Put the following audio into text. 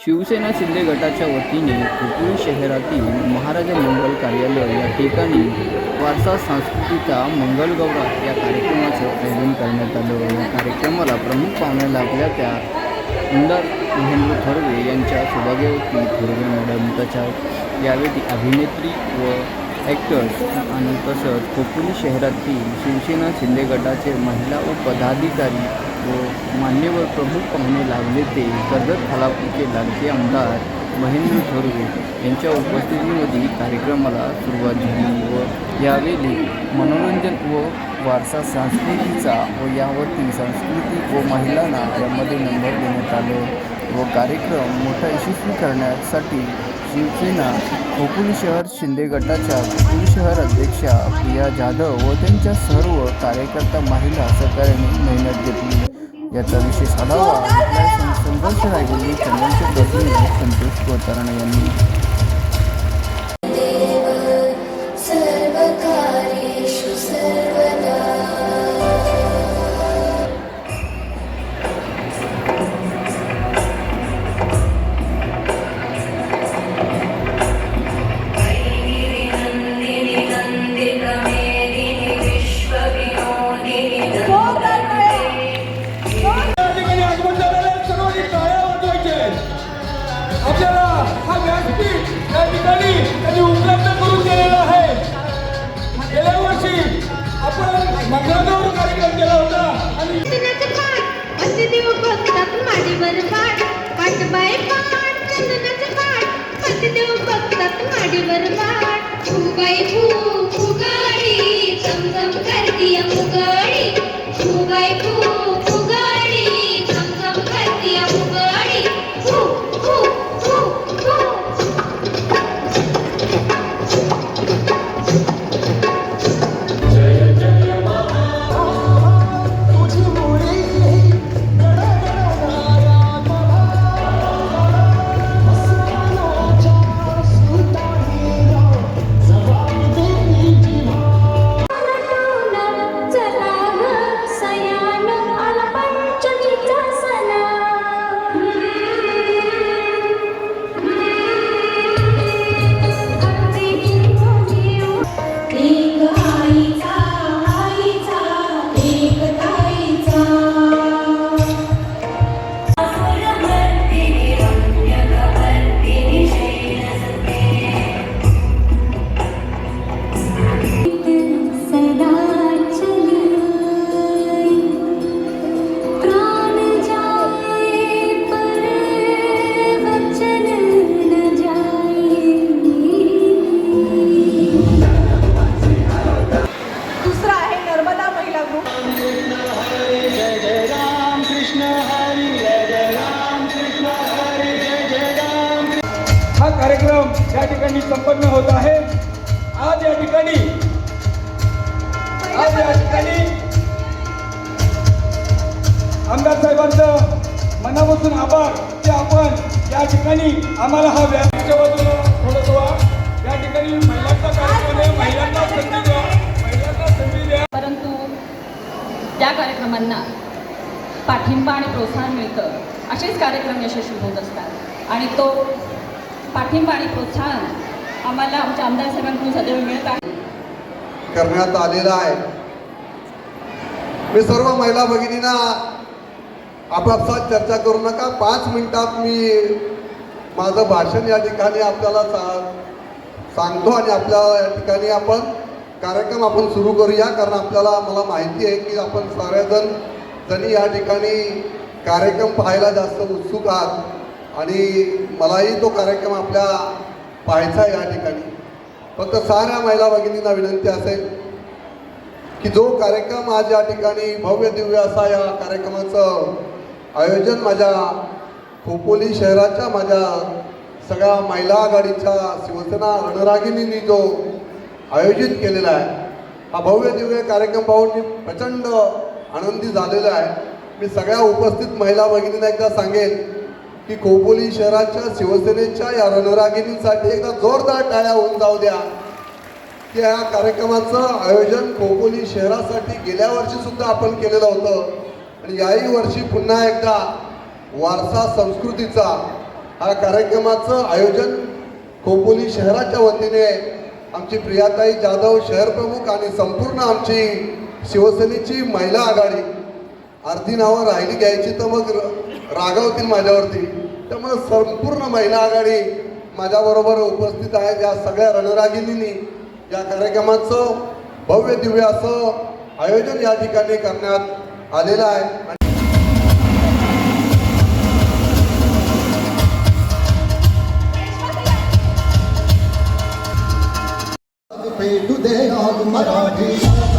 शिवसेना शिंदे गटाच्या वतीने खोपोली शहरातील महाराजा मंगल कार्यालय या ठिकाणी वारसा सांस्कृतिका मंगलगौरा या कार्यक्रमाचं आयोजन करण्यात आलं या कार्यक्रमाला प्रमुख पाहुण्या लाभल्या त्या आमदार महेंद्र थोरवे यांच्या सौभाग्यवती थोरवे मॅडम त्याच्या यावेळी अभिनेत्री व ॲक्टर्स आणि तसंच कोकणी शहरातील शिवसेना शिंदे गटाचे महिला व पदाधिकारी व मान्यवर प्रमुख पाहुणे लाभले ते. कर्जत खालापूरचे लाडके आमदार महेंद्र थोरवे यांच्या उपस्थितीमध्ये कार्यक्रमाला सुरुवात झाली व यावेळी मनोरंजन व वारसा संस्कृतीचा व यावरती संस्कृती व महिलांना यामध्ये नंबर देण्यात आलं व कार्यक्रम मोठा यशस्वी करण्यासाठी शिवसेना खोपोली शहर शिंदे गटाच्या खोपोली शहर अध्यक्षा प्रिया जाधव व त्यांच्या सर्व कार्यकर्ता महिला सहकार्याने मेहनत घेतली. याचा विशेष आढावा आपल्या संघर्ष रायगडी चंदनचे प्रतिनिधी संतोष कोताराणे यांनी. आपल्याला हा व्यासपीठ या ठिकाणी त्यांनी उपलब्ध करून दिलेला आहे. गेल्या वर्षी आपण मंगळागौर कार्यक्रम केला होता आणि माझी बरं पाठ पाठ बाय पाठ हा कार्यक्रम या ठिकाणी संपन्न होत आहे. आज या ठिकाणी आज या ठिकाणी आमदार साहेबांचं मनापासून आभार की आपण या ठिकाणी आम्हाला हा व्यासपीठच्या बाजूला थोडंसं व्हा. या ठिकाणी महिलांचा कार्यक्रम आहे. महिलांना संधी द्या. महिलांना संधी द्या. परंतु त्या कार्यक्रमांना पाठिंबा आणि प्रोत्साहन मिळतं. असेच कार्यक्रम यशस्वी होत असतात. आणि तो पाठिंबा आणि प्रोत्साहन आम्हाला आमच्या आमदार साहेबांकडून सदैव मिळत आहे. करण्यात आलेला आहे. मी सर्व महिला भगिनींना आपापसात चर्चा करू नका. पाच मिनिटात मी माझं भाषण या ठिकाणी आपल्याला सा सांगतो आणि आपल्या या ठिकाणी आपण कार्यक्रम आपण सुरू करूया. कारण आपल्याला मला माहिती आहे की आपण सारेजण जणी या ठिकाणी कार्यक्रम पाहायला जास्त उत्सुक आहात. आणि मलाही तो कार्यक्रम आपल्या पाहायचा आहे या ठिकाणी. फक्त साऱ्या महिला भगिनींना विनंती असेल की जो कार्यक्रम आज या ठिकाणी भव्य दिव्य असा या कार्यक्रमाचं आयोजन माझ्या खोपोली शहराच्या माझ्या सगळ्या महिला आघाडीच्या शिवसेना रणरागिणींनी जो आयोजित केलेला आहे हा भव्य दिव्य कार्यक्रम पाहून मी प्रचंड आनंदी झालेलो आहे. मी सगळ्या उपस्थित महिला भगिनींना एकदा सांगेन की खोपोली शहराच्या शिवसेनेच्या या रणरागिणींसाठी एकदा जोरदार टाळ्या होऊन जाऊ द्या. की या कार्यक्रमाचं आयोजन खोपोली शहरासाठी गेल्या वर्षी सुद्धा आपण केलेलं होतं. आणि याही वर्षी पुन्हा एकदा वारसा संस्कृतीचा हा कार्यक्रमाचं आयोजन खोपोली शहराच्या वतीने आमची प्रियाताई जाधव शहरप्रमुख आणि संपूर्ण आमची शिवसेनेची महिला आघाडी. अर्धी नावं राहिली घ्यायची तर मग र- रागावतील माझ्यावरती. त्यामुळे संपूर्ण महिला आघाडी माझ्याबरोबर उपस्थित आहे या सगळ्या रणरागिनी या कार्यक्रमाचं भव्य दिव्य असं आयोजन या ठिकाणी करण्यात आलेलं आहे. मराठी.